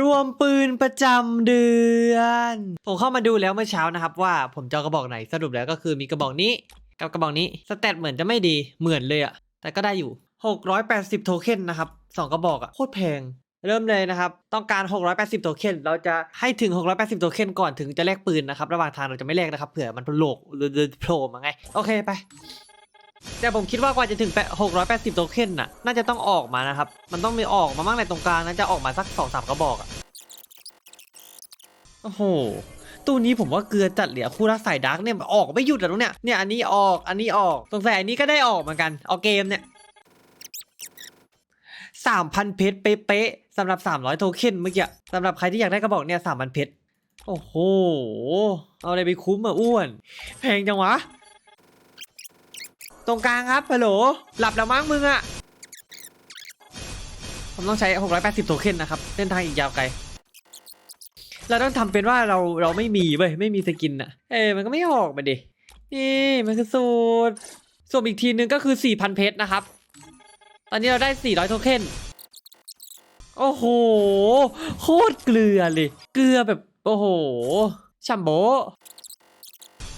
รวมปืนประจำเดือน ผมเข้ามาดูแล้วเมื่อเช้านะครับว่าผมจะเอกระบอกไหนสรุปแล้วก็คือมีกระบอกนี้ กับกระบอกนี้สเตตเหมือนจะไม่ดีเหมือนเลยอะแต่ก็ได้อยู่ 680 โทเค็นนะครับสองกระบอกอะโคตรแพง เริ่มเลยนะครับ ต้องการ 680 โทเค็นเราจะให้ถึง 680 โทเค็นก่อนถึงจะแลกปืนนะครับ ระหว่างทางเราจะไม่แลกนะครับเผื่อมันโผล่หรือโผล่มาไง โอเคไป แต่ผมคิดว่ากว่าจะถึงแปะ680 โทเค็นน่ะ น่าจะต้องออกมานะครับ มันต้องมีออกมาบ้างในตรงกลางน่าจะออกมาสัก 2-3 กระบอกอะโอ้โห ตู้นี้ผมว่าเกลือจัดเหลือคู่รักสายดาร์กเนี่ยออกไม่หยุดแล้วเนี่ยเนี่ยอันนี้ออก อันนี้ออกสงสัยอันนี้ก็ได้ออกเหมือนกันเอาเกมเนี่ยสามพันเพชรเป๊ะๆสำหรับสามร้อยโทเค็นเมื่อกี้สำหรับใครที่อยากได้กระบอกเนี่ยสามพันเพชร โอ้โห เอาอะไรไปคุ้มอะอ้วน แพงจังวะ ตรงกลางครับฮัลโหลหลับแล้วมั้งมึงอะผมต้องใช้ 680 โทเค็นนะครับ เส้นทางอีกยาวไกล เราต้องทำเป็นว่าเราเราไม่มีเว้ย ไม่มีสกินอะเอ้มันก็ไม่ออกมาดิ นี่มันคือสูตร ส่วนอีกทีนึงก็คือ 4,000 เพชรนะครับ ตอนนี้เราได้ 400 โทเค็น โอ้โห โคตรเกลือเลย เกลือแบบ โอ้โหชัมโบ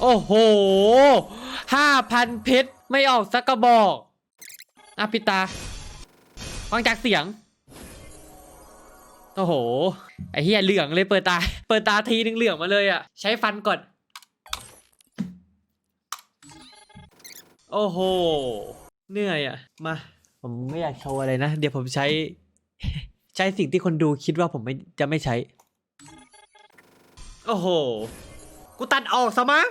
โอ้โห 5,000 เพชร ไม่ออกสักกระบอกอะปิตาฟังจากเสียง โอ้โห ไอ้เหี้ยเหลืองเลยเปิดตา เปิดตาทีนึงเหลืองมาเลยอะ ใช้ฟันก่อน โอ้โห เหนื่อยอะ มา ผมไม่อยากโชว์อะไรนะ เดี๋ยวผมใช้ ใช้สิ่งที่คนดูคิดว่าผมไม่จะไม่ใช้ โอ้โห กูตัดออกซะมั้ง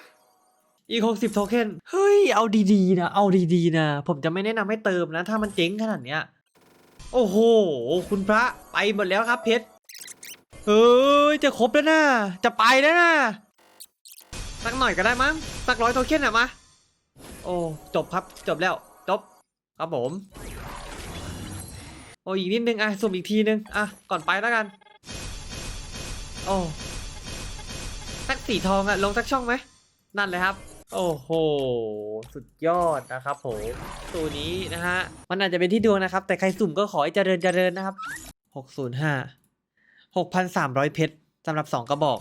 อีกหกสิบโทเค็นเฮ้ย เอาดีๆนะ เอาดีๆนะ ผมจะไม่แนะนำให้เติมนะ ถ้ามันเจ๊งขนาดเนี้ย โอ้โห คุณพระไปหมดแล้วครับเพชร เฮ้ย จะครบแล้วนะ จะไปแล้วนะสักหน่อยก็ได้มั้งสักร้อยโทเค็นอะมา โอ้ จบครับ จบแล้ว จบ ครับผม โอ้อีกนิดนึง อะสุ่มอีกทีนึง อะ ก่อนไปแล้วกัน โอ้สักสีทองอะลงสักช่องไหมนั่นเลยครับ โอ้โห สุดยอดนะครับผม ตัวนี้นะฮะ มันอาจจะเป็นที่ดวงนะครับ แต่ใครสุ่มก็ขอให้เจริญเจริญนะครับ 605 6,300 เพชรสำหรับ 2 กระบอก